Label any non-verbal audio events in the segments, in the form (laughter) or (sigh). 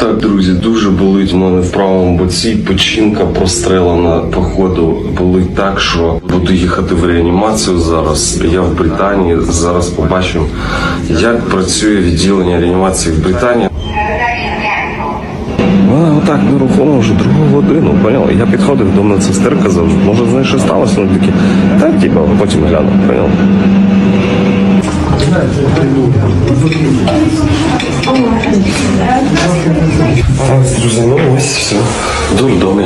Так, друзі, дуже болить у мене в правому боці. Печінка прострелена, походу, болить так, що буду їхати в реанімацію зараз. Я в Британії. Зараз побачимо, як працює відділення реанімації в Британії. Вона отак нерухомо вже другу годину, поняла? Я підходив до медсестер, казав, може з нею щось сталося? Вони такі, та типа, потім гляну, поняла? Друзі, ну ось все. Дурдомі.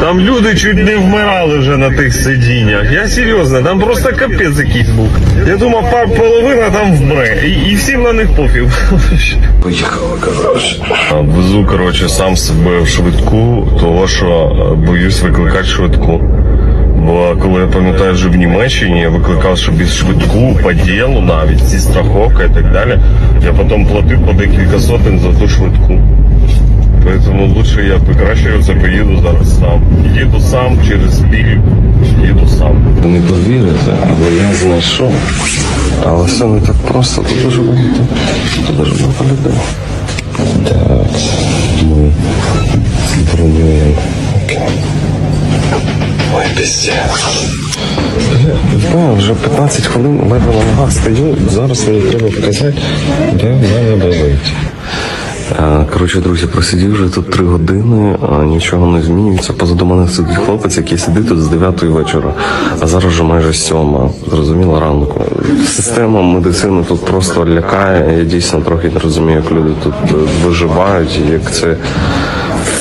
Там люди чуть не вмирали вже на тих сидіннях. Я серйозно, там просто капець якийсь був. Я думав, пар половина там вмре. І, і всім на них пофіг. (laughs) Поїхали, коротше. Везу, коротше, сам себе в швидку, того що е, боюсь викликати швидку. Бо коли я пам'ятаю вже в Німеччині, я викликав собі швидку по ділу навіть зі страховка і так далі. Я потім платив по декілька сотень за ту швидку. Поэтому лучше я це поїду зараз сам. Їду сам через біль, їду сам. Не повірите, але я знайшов. Але все не так просто. Тут дуже багато. Тут дуже багато людей. Так, ми бронюємо. Ой, піздець. Я вже 15 хвилин ледве на ногах стою. Зараз мені треба показати, де в мене болить. Е, Коротше, друзі, просидів вже тут три години, нічого не змінюється. Позаду мене сидить хлопець, який сидить тут з 9 вечора, а зараз вже майже сьома. Зрозуміло ранку. Система медицини тут просто лякає. Я дійсно трохи не розумію, як люди тут е, виживають, як це.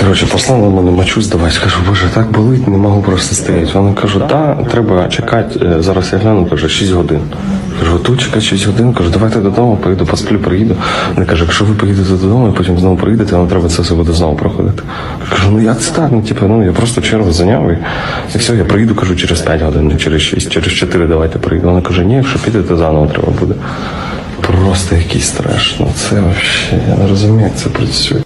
Коротше, послали мене мочу здавати. Кажу, боже, так болить, не можу просто стояти. Вони кажуть, да, треба чекати. Е, Зараз я гляну, каже, 6 годин. Кажу, тут чекати 6 годин. Кажу, давайте додому, поїду, посплю, приїду. Вони кажуть, якщо ви поїдете додому і потім знову приїдете, вам треба це все буде знову проходити. Кажу, ну як це так? Ну, типу, ну я просто чергу зайняв і, і все, я приїду, кажу, через 5 годин, не через 6, через 4 давайте приїду. Вона каже, ні, якщо підете, заново треба буде. Просто якийсь треш. Ну це взагалі, я не розумію, як це працює.